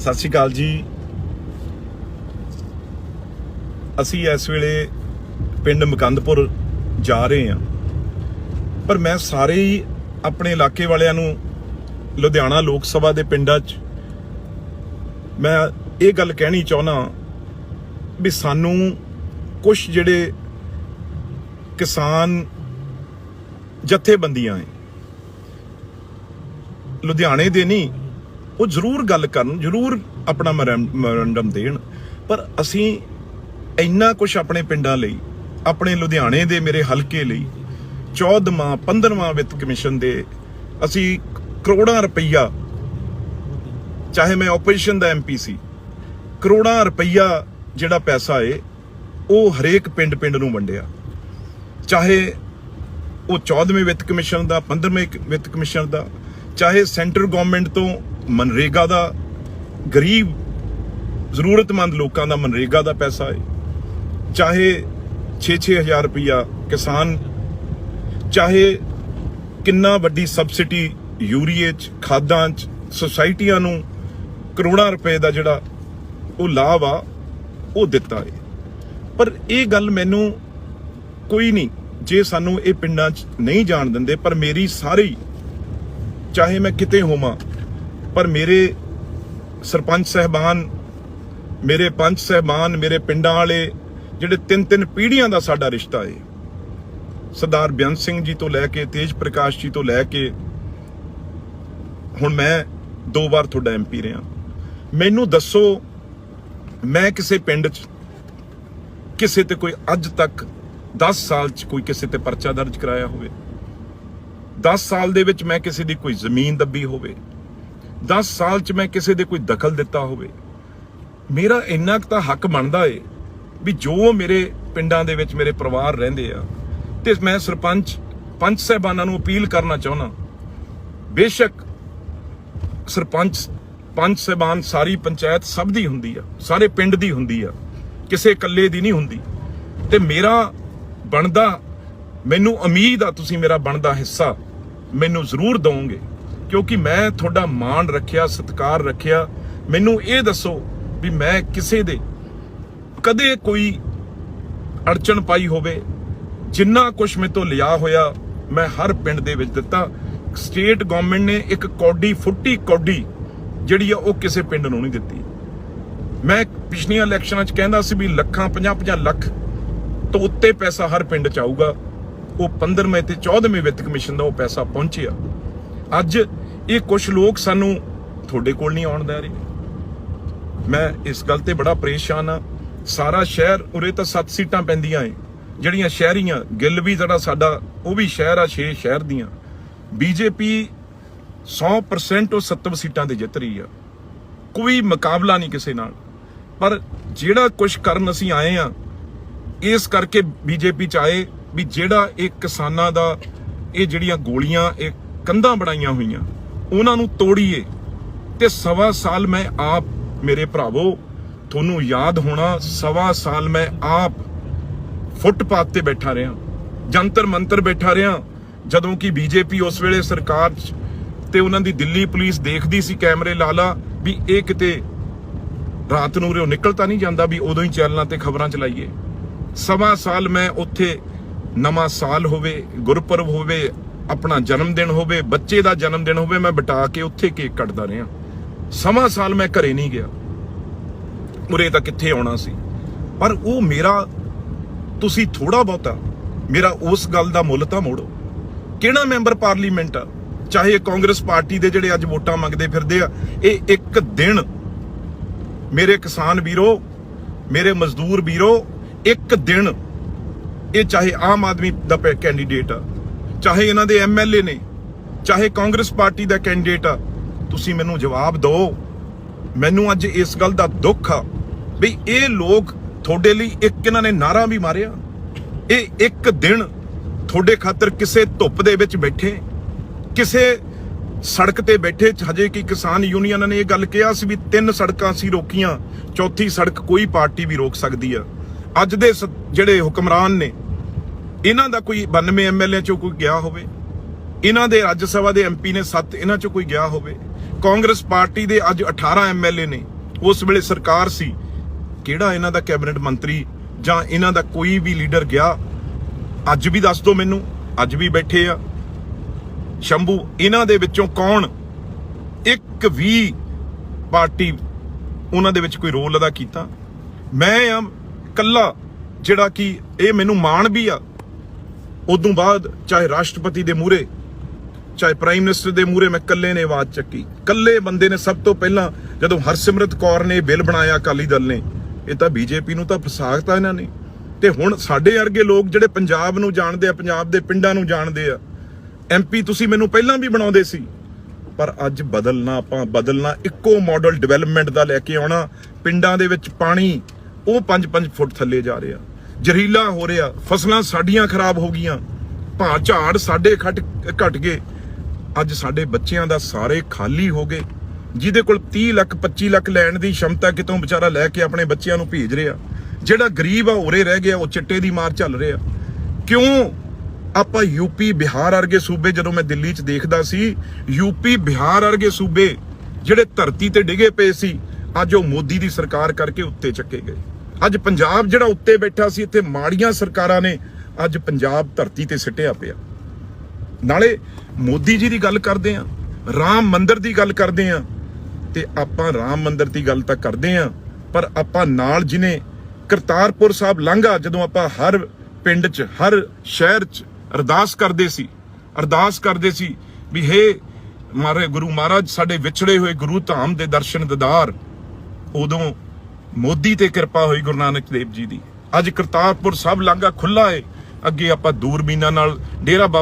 ਸਤਿ ਸ਼੍ਰੀ ਅਕਾਲ ਜੀ। ਅਸੀਂ ਇਸ ਵੇਲੇ ਪਿੰਡ ਮਕੰਦਪੁਰ ਜਾ ਰਹੇ ਹਾਂ। ਪਰ ਮੈਂ ਸਾਰੇ ਹੀ ਆਪਣੇ ਇਲਾਕੇ ਵਾਲਿਆਂ ਨੂੰ ਲੁਧਿਆਣਾ ਲੋਕ ਸਭਾ ਦੇ ਪਿੰਡਾਂ 'ਚ ਮੈਂ ਇਹ ਗੱਲ ਕਹਿਣੀ ਚਾਹੁੰਦਾ ਵੀ ਸਾਨੂੰ ਕੁਝ ਜਿਹੜੇ ਕਿਸਾਨ ਜਥੇਬੰਦੀਆਂ ਹੈ ਲੁਧਿਆਣੇ ਦੇ ਨਹੀਂ ਉਹ ਜ਼ਰੂਰ ਗੱਲ ਕਰਨ, ਜ਼ਰੂਰ ਆਪਣਾ ਮੈਮੋਰੈਂਡਮ ਦੇਣ। ਪਰ ਅਸੀਂ ਇੰਨਾ ਕੁਝ ਆਪਣੇ ਪਿੰਡਾਂ ਲਈ, ਆਪਣੇ ਲੁਧਿਆਣੇ ਦੇ ਮੇਰੇ ਹਲਕੇ ਲਈ 14ਵਾਂ 15ਵਾਂ ਵਿੱਤ ਕਮਿਸ਼ਨ ਦੇ ਅਸੀਂ ਕਰੋੜਾਂ ਰੁਪਈਆ, ਚਾਹੇ ਮੈਂ ਆਪੋਜੀਸ਼ਨ ਦਾ ਐਮਪੀ ਸੀ, ਕਰੋੜਾਂ ਰੁਪਈਆ ਜਿਹੜਾ ਪੈਸਾ ਏ, ਉਹ ਹਰੇਕ ਪਿੰਡ ਪਿੰਡ ਨੂੰ ਵੰਡਿਆ। ਚਾਹੇ ਉਹ 14ਵੇਂ ਵਿੱਤ ਕਮਿਸ਼ਨ ਦਾ 15ਵੇਂ ਵਿੱਤ ਕਮਿਸ਼ਨ ਦਾ, ਚਾਹੇ ਸੈਂਟਰ ਗਵਰਨਮੈਂਟ ਤੋਂ ਮਨਰੇਗਾ ਦਾ ਗਰੀਬ, ਜ਼ਰੂਰਤਮੰਦ ਲੋਕਾਂ ਦਾ ਮਨਰੇਗਾ ਦਾ ਪੈਸਾ ਹੈ। ਚਾਹੇ 6-6000 ਰੁਪਇਆ ਕਿਸਾਨ, ਚਾਹੇ ਕਿੰਨਾ ਵੱਡੀ ਸਬਸਿਡੀ ਯੂਰੀਏ ਚ, ਖਾਦਾਂ ਚ, ਸੁਸਾਇਟੀਆਂ ਨੂੰ ਕਰੋੜਾਂ ਰੁਪਏ ਦਾ ਜਿਹੜਾ ਉਹ ਲਾਭ ਆ, ਉਹ ਦਿੱਤਾ ਹੈ। ਪਰ ਇਹ ਗੱਲ ਮੈਨੂੰ ਕੋਈ ਨਹੀਂ, ਜੇ ਸਾਨੂੰ ਇਹ ਪਿੰਡਾਂ 'ਚ ਨਹੀਂ ਜਾਣ ਦਿੰਦੇ, ਪਰ ਮੇਰੀ ਸਾਰੀ, ਚਾਹੇ ਮੈਂ ਕਿਤੇ ਹੋਵਾਂ ਪਰ ਮੇਰੇ ਸਰਪੰਚ ਸਹਿਬਾਨ, ਮੇਰੇ ਪੰਚ ਸਹਿਬਾਨ, ਮੇਰੇ ਪਿੰਡਾਂ ਵਾਲੇ, ਜਿਹੜੇ ਤਿੰਨ ਤਿੰਨ ਪੀੜ੍ਹੀਆਂ ਦਾ ਸਾਡਾ ਰਿਸ਼ਤਾ ਏ। ਸਰਦਾਰ ਬਿਆਨ ਸਿੰਘ ਜੀ ਤੋਂ ਲੈ ਕੇ, ਤੇਜ ਪ੍ਰਕਾਸ਼ ਜੀ ਤੋਂ ਲੈ ਕੇ, ਹੁਣ ਮੈਂ ਦੋ ਵਾਰ ਤੁਹਾਡਾ ਐਮਪੀ ਰਿਹਾ। ਮੈਨੂੰ ਦੱਸੋ, ਮੈਂ ਕਿਸੇ ਪਿੰਡ 'ਚ, ਕਿਸੇ ਤੇ ਕੋਈ ਅੱਜ ਤੱਕ 10 ਸਾਲ 'ਚ ਕੋਈ ਕਿਸੇ ਤੇ ਪਰਚਾ ਦਰਜ ਕਰਾਇਆ ਹੋਵੇ? 10 ਸਾਲ ਦੇ ਵਿੱਚ ਮੈਂ ਕਿਸੇ ਦੀ ਕੋਈ ਜ਼ਮੀਨ ਦੱਬੀ ਹੋਵੇ? 10 ਸਾਲ 'ਚ ਮੈਂ ਕਿਸੇ ਦੇ ਕੋਈ ਦਖਲ ਦਿੱਤਾ ਹੋਵੇ, ਮੇਰਾ ਇੰਨਾ ਕੁ ਤਾਂ ਹੱਕ ਬਣਦਾ ਏ ਵੀ ਜੋ ਮੇਰੇ ਪਿੰਡਾਂ ਦੇ ਵਿੱਚ ਮੇਰੇ ਪਰਿਵਾਰ ਰਹਿੰਦੇ ਆ, ਤੇ ਮੈਂ ਸਰਪੰਚ, ਪੰਚ ਸਹਿਬਾਨਾਂ ਨੂੰ ਅਪੀਲ ਕਰਨਾ ਚਾਹੁੰਦਾ। ਬੇਸ਼ੱਕ ਸਰਪੰਚ, ਪੰਚ ਸਹਿਬਾਨ ਸਾਰੀ ਪੰਚਾਇਤ ਸਭ ਦੀ ਹੁੰਦੀ ਆ, ਸਾਰੇ ਪਿੰਡ ਦੀ ਹੁੰਦੀ ਆ, ਕਿਸੇ ਇਕੱਲੇ ਦੀ ਨਹੀਂ ਹੁੰਦੀ। ਤੇ ਮੇਰਾ ਬਣਦਾ, ਮੈਨੂੰ ਉਮੀਦ ਆ ਤੁਸੀਂ ਮੇਰਾ ਬਣਦਾ ਹਿੱਸਾ ਮੈਨੂੰ ਜ਼ਰੂਰ ਦਵੋਗੇ। ਕਿਉਂਕਿ ਮੈਂ ਤੁਹਾਡਾ ਮਾਣ ਰੱਖਿਆ, ਸਤਿਕਾਰ ਰੱਖਿਆ। ਮੈਨੂੰ ਇਹ ਦੱਸੋ ਵੀ ਮੈਂ ਕਿਸੇ ਦੇ ਕਦੇ ਕੋਈ ਅੜਚਣ ਪਾਈ ਹੋਵੇ, ਜਿੰਨਾ ਕੁਛ ਮੇਰੇ ਤੋਂ ਲਿਆ ਹੋਇਆ ਮੈਂ ਹਰ ਪਿੰਡ ਦੇ ਵਿੱਚ ਦਿੱਤਾ। ਸਟੇਟ ਗਵਰਨਮੈਂਟ ਨੇ ਇੱਕ ਕੌਡੀ, ਫੁੱਟੀ ਕੌਡੀ ਜਿਹੜੀ ਆ ਉਹ ਕਿਸੇ ਪਿੰਡ ਨੂੰ ਨਹੀਂ ਦਿੱਤੀ। ਮੈਂ ਪਿਛਲੀਆਂ ਇਲੈਕਸ਼ਨਾਂ 'ਚ ਕਹਿੰਦਾ ਸੀ ਵੀ ਲੱਖਾਂ 50-50 ਲੱਖ ਤੋਂ ਉੱਤੇ ਪੈਸਾ ਹਰ ਪਿੰਡ 'ਚ ਆਊਗਾ। ਉਹ 15ਵੇਂ ਤੇ 14ਵੇਂ ਵਿੱਤ ਕਮਿਸ਼ਨ ਦਾ ਉਹ ਪੈਸਾ ਪਹੁੰਚਿਆ। ਅੱਜ ਇਹ ਕੁਝ ਲੋਕ ਸਾਨੂੰ ਤੁਹਾਡੇ ਕੋਲ ਨਹੀਂ ਆਉਣ ਦੇ ਰਹੇ। ਮੈਂ ਇਸ ਗੱਲ ਤੇ ਬੜਾ ਪਰੇਸ਼ਾਨ ਆ ਸਾਰਾ ਸ਼ਹਿਰ ਉਰੇ ਤਾਂ 7 ਸੀਟਾਂ ਪੈਂਦੀਆਂ ਏ। ਜਿਹੜੀਆਂ ਸ਼ਹਿਰੀਆਂ, ਗਿੱਲ ਵੀ ਜਿਹੜਾ ਸਾਡਾ, ਉਹ ਵੀ ਸ਼ਹਿਰ ਆ 6 ਸ਼ਹਿਰ ਦੀਆਂ। ਬੀਜੇਪੀ 100% ਉਹ 70 ਸੀਟਾਂ ਤੇ ਜਿੱਤ ਰਹੀ ਆ। ਕੋਈ ਮੁਕਾਬਲਾ ਨਹੀਂ ਕਿਸੇ ਨਾਲ। ਪਰ ਜਿਹੜਾ ਕੁਝ ਕਰਨ ਅਸੀਂ ਆਏ ਆ, ਇਸ ਕਰਕੇ ਬੀਜੇਪੀ ਚ ਆਏ ਵੀ ਜਿਹੜਾ ਇਹ ਕਿਸਾਨਾਂ ਦਾ, ਇਹ ਜਿਹੜੀਆਂ ਗੋਲੀਆਂ, ਇਹ ਕੰਧਾਂ ਬਣਾਈਆਂ ਹੋਈਆਂ। ਉਹਨਾਂ ਨੂੰ ਤੋੜੀਏ ਤੇ ਸਵਾ ਸਾਲ ਮੈਂ ਆਪ ਮੇਰੇ ਭਰਾਵੋ, ਤੁਹਾਨੂੰ ਯਾਦ ਹੋਣਾ, ਸਵਾ ਸਾਲ ਮੈਂ ਆਪ ਫੁੱਟਪਾਥ ਤੇ ਬੈਠਾ ਰਿਹਾ। ਜੰਤਰ ਮੰਤਰ ਬੈਠਾ ਰਿਹਾ। ਜਦੋਂ ਕਿ ਬੀਜੇਪੀ ਉਸ ਵੇਲੇ ਸਰਕਾਰ 'ਚ ਤੇ ਉਹਨਾਂ ਦੀ ਦਿੱਲੀ ਪੁਲਿਸ ਦੇਖਦੀ ਸੀ ਕੈਮਰੇ ਲਾ ਲਾ ਵੀ ਇਹ ਕਿਤੇ ਰਾਤ ਨੂੰ ਰਿਓ ਨਿਕਲਤਾ ਨਹੀਂ ਜਾਂਦਾ ਵੀ ਉਦੋਂ ਹੀ ਚੈਨਲਾਂ ਤੇ ਖਬਰਾਂ ਚਲਾਈਏ। ਸਵਾ ਸਾਲ ਮੈਂ ਉੱਥੇ ਨਵਾਂ ਸਾਲ ਹੋਵੇ, ਗੁਰਪੁਰਬ ਹੋਵੇ ਆਪਣਾ ਜਨਮ ਦਿਨ ਹੋਵੇ, ਬੱਚੇ ਦਾ ਜਨਮ ਦਿਨ ਹੋਵੇ, ਮੈਂ ਬਿਟਾ ਕੇ ਉੱਥੇ ਕੇਕ ਕੱਟਦਾ ਰਿਹਾ। ਸਵਾ ਸਾਲ ਮੈਂ ਘਰੇ ਨਹੀਂ ਗਿਆ। ਉਰੇ ਤਾਂ ਕਿੱਥੇ ਆਉਣਾ ਸੀ? ਪਰ ਉਹ ਮੇਰਾ, ਤੁਸੀਂ ਥੋੜਾ ਬਹੁਤਾ, ਮੇਰਾ ਉਸ ਗੱਲ ਦਾ ਮੁੱਲ ਤਾਂ ਮੋੜੋ। ਕਿਹੜਾ ਮੈਂਬਰ ਪਾਰਲੀਮੈਂਟ ਆ? ਚਾਹੇ ਕਾਂਗਰਸ ਪਾਰਟੀ ਦੇ ਜਿਹੜੇ ਅੱਜ ਵੋਟਾਂ ਮੰਗਦੇ ਫਿਰਦੇ ਆ, ਇਹ ਇੱਕ ਦਿਨ ਮੇਰੇ ਕਿਸਾਨ ਵੀਰੋ, ਮੇਰੇ ਮਜ਼ਦੂਰ ਵੀਰੋ, ਇੱਕ ਦਿਨ ਇਹ ਚਾਹੇ ਆਮ ਆਦਮੀ ਦਾ ਕੈਂਡੀਡੇਟ ਆ। ਚਾਹੇ ਇਹਨਾਂ ਦੇ ਐਮਐਲਏ ਨੇ, ਚਾਹੇ ਕਾਂਗਰਸ ਪਾਰਟੀ ਦਾ ਕੈਂਡੀਡੇਟ ਆ, ਤੁਸੀਂ ਮੈਨੂੰ ਜਵਾਬ ਦਿਓ। ਮੈਨੂੰ ਅੱਜ ਇਸ ਗੱਲ ਦਾ ਦੁੱਖ ਆ ਵੀ ਇਹ ਲੋਕ ਤੁਹਾਡੇ ਲਈ ਇੱਕ ਇਹਨਾਂ ਨੇ ਨਾਰਾ ਵੀ ਮਾਰਿਆ। ਇਹ ਇੱਕ ਦਿਨ ਤੁਹਾਡੇ ਖਾਤਰ ਕਿਸੇ ਧੁੱਪ ਦੇ ਵਿੱਚ ਬੈਠੇ, ਕਿਸੇ ਸੜਕ ਤੇ ਬੈਠੇ, ਹਜੇ ਕਿ ਕਿਸਾਨ ਯੂਨੀਅਨ ਨੇ ਇਹ ਗੱਲ ਕਿਹਾ ਸੀ ਵੀ ਤਿੰਨ ਸੜਕਾਂ ਸੀ ਰੋਕੀਆਂ, ਚੌਥੀ ਸੜਕ ਕੋਈ ਪਾਰਟੀ ਵੀ ਰੋਕ ਸਕਦੀ ਆ। ਅੱਜ ਦੇ ਸ- ਜਿਹੜੇ ਹੁਕਮਰਾਨ ਨੇ ਇਹਨਾਂ ਦਾ ਕੋਈ 92 ਐਮਐਲਏ ਚੋਂ ਕੋਈ ਗਿਆ ਹੋਵੇ, ਇਹਨਾਂ ਦੇ ਰਾਜ ਸਭਾ ਦੇ ਐਮਪੀ ਨੇ 7 ਇਹਨਾਂ ਚੋਂ ਕੋਈ ਗਿਆ ਹੋਵੇ, ਕਾਂਗਰਸ ਪਾਰਟੀ ਦੇ ਅੱਜ 18 ਐਮਐਲਏ ਨੇ, ਉਸ ਵੇਲੇ ਸਰਕਾਰ ਸੀ, ਕਿਹੜਾ ਇਹਨਾਂ ਦਾ ਕੈਬਨਿਟ ਮੰਤਰੀ ਜਾਂ ਇਹਨਾਂ ਦਾ ਕੋਈ ਵੀ ਲੀਡਰ ਗਿਆ? ਅੱਜ ਵੀ ਦੱਸ ਦਿਓ ਮੈਨੂੰ, ਅੱਜ ਵੀ ਬੈਠੇ ਆ। ਸ਼ੰਭੂ, ਇਹਨਾਂ ਦੇ ਵਿੱਚੋਂ ਕੌਣ ਇੱਕ ਵੀ ਪਾਰਟੀ ਉਹਨਾਂ ਦੇ ਵਿੱਚ ਕੋਈ ਰੋਲ ਅਦਾ ਕੀਤਾ? ਮੈਂ ਆ ਕੱਲਾ ਜਿਹੜਾ ਕਿ ਇਹ ਮੈਨੂੰ ਮਾਣ ਵੀ ਆ ਉਦੋਂ ਬਾਅਦ ਚਾਹੇ ਰਾਸ਼ਟਰਪਤੀ ਦੇ ਮੂਹਰੇ, ਚਾਹੇ ਪ੍ਰਾਈਮ ਮਿਨਿਸਟਰ ਦੇ ਮੂਹਰੇ ਮੈਂ ਕੱਲੇ ਨੇ ਆਵਾਜ਼ ਚੱਕੀ। ਕੱਲੇ ਬੰਦੇ ਨੇ ਸਭ ਤੋਂ ਪਹਿਲਾਂ ਜਦੋਂ ਹਰਸਿਮਰਤ ਕੌਰ ਨੇ ਬਿੱਲ ਬਣਾਇਆ ਅਕਾਲੀ ਦਲ ਨੇ, ਇਹ ਤਾਂ ਬੀਜੇਪੀ ਨੂੰ ਤਾਂ ਫਸਾਗਤਾ ਇਹਨਾਂ ਨੇ। ਤੇ ਹੁਣ ਸਾਡੇ ਵਰਗੇ ਲੋਕ ਜਿਹੜੇ ਪੰਜਾਬ ਨੂੰ ਜਾਣਦੇ ਆ, ਪੰਜਾਬ ਦੇ ਪਿੰਡਾਂ ਨੂੰ ਜਾਣਦੇ ਆ ਐਮਪੀ ਤੁਸੀਂ ਮੈਨੂੰ ਪਹਿਲਾਂ ਵੀ ਬਣਾਉਂਦੇ ਸੀ। ਪਰ ਅੱਜ ਬਦਲਣਾ, ਆਪਾਂ ਬਦਲਣਾ, ਇੱਕੋ ਮਾਡਲ ਡਿਵੈਲਪਮੈਂਟ ਦਾ ਲੈ ਕੇ ਆਉਣਾ, ਪਿੰਡਾਂ ਦੇ ਵਿੱਚ ਪਾਣੀ, ਉਹ 5-5 ਫੁੱਟ ਥੱਲੇ ਜਾ ਰਿਹਾ। ਜ਼ਹਿਰੀਲਾ ਹੋ ਰਿਹਾ, ਫਸਲਾਂ ਸਾਡੀਆਂ ਖਰਾਬ ਹੋ ਗਈਆਂ ਭਾਂ ਝਾੜ ਸਾਡੇ ਖਟ ਘਟ ਗਏ। ਅੱਜ ਸਾਡੇ ਬੱਚਿਆਂ ਦਾ ਸਾਰੇ ਖਾਲੀ ਹੋ ਗਏ। ਜਿਹਦੇ ਕੋਲ 30 ਲੱਖ 25 ਲੱਖ ਲੈਣ ਦੀ ਸ਼ਮਤਾ ਕਿਤੋਂ ਵਿਚਾਰਾ ਲੈ ਕੇ ਆਪਣੇ ਬੱਚਿਆਂ ਨੂੰ ਭੇਜ ਰਿਹਾ। ਜਿਹੜਾ ਗਰੀਬ ਆ, ਉਰੇ ਰਹਿ ਗਿਆ, ਉਹ ਚਿੱਟੇ ਦੀ ਮਾਰ ਚੱਲ ਰਿਹਾ। ਕਿਉਂ? ਆਪਾਂ ਯੂਪੀ ਬਿਹਾਰ ਵਰਗੇ ਸੂਬੇ, ਜਦੋਂ ਮੈਂ ਦਿੱਲੀ 'ਚ ਦੇਖਦਾ ਸੀ ਯੂਪੀ ਬਿਹਾਰ ਵਰਗੇ ਸੂਬੇ ਜਿਹੜੇ ਧਰਤੀ ਤੇ ਡਿੱਗੇ ਪਏ ਸੀ, ਅੱਜ ਉਹ ਮੋਦੀ ਦੀ ਸਰਕਾਰ ਕਰਕੇ ਉੱਤੇ ਚੱਕੇ ਗਏ। ਅੱਜ ਪੰਜਾਬ ਜਿਹੜਾ ਉੱਤੇ ਬੈਠਾ ਸੀ, ਇੱਥੇ ਮਾੜੀਆਂ ਸਰਕਾਰਾਂ ਨੇ ਅੱਜ ਪੰਜਾਬ ਧਰਤੀ ਤੇ ਸਿੱਟਿਆ ਪਿਆ। ਨਾਲੇ ਮੋਦੀ ਜੀ ਦੀ ਗੱਲ ਕਰਦੇ ਆ ਰਾਮ ਮੰਦਿਰ ਦੀ ਗੱਲ ਕਰਦੇ ਆ ਤੇ ਆਪਾਂ ਰਾਮ ਮੰਦਿਰ ਦੀ ਗੱਲ ਤਾਂ ਕਰਦੇ ਆ ਪਰ ਆਪਾਂ ਨਾਲ ਜਿਨੇ ਕਰਤਾਰਪੁਰ ਸਾਹਿਬ ਲੰਘਾ, ਜਦੋਂ ਆਪਾਂ ਹਰ ਪਿੰਡ 'ਚ, ਹਰ ਸ਼ਹਿਰ 'ਚ ਅਰਦਾਸ ਕਰਦੇ ਸੀ, ਅਰਦਾਸ ਕਰਦੇ ਸੀ ਵੀ ਹੇ ਮਾਰੇ ਗੁਰੂ ਮਹਾਰਾਜ, ਸਾਡੇ ਵਿਛੜੇ ਹੋਏ ਗੁਰੂ ਧਾਮ ਦੇ ਦਰਸ਼ਨ ਦਿਦਾਰ, ਉਦੋਂ ਮੋਦੀ ਤੇ ਕਿਰਪਾ ਹੋਈ ਗੁਰੂ ਨਾਨਕ ਦੇਵ ਜੀ ਦੀ। ਅੱਜ ਕਰਤਾਰਪੁਰ ਸਭ ਲਾਂਘਾ ਖੁੱਲਾ ਏ। ਅੱਗੇ ਆਪਾਂ ਦੂਰਬੀਨਾਂ ਨਾਲ, ਡੇਰਾ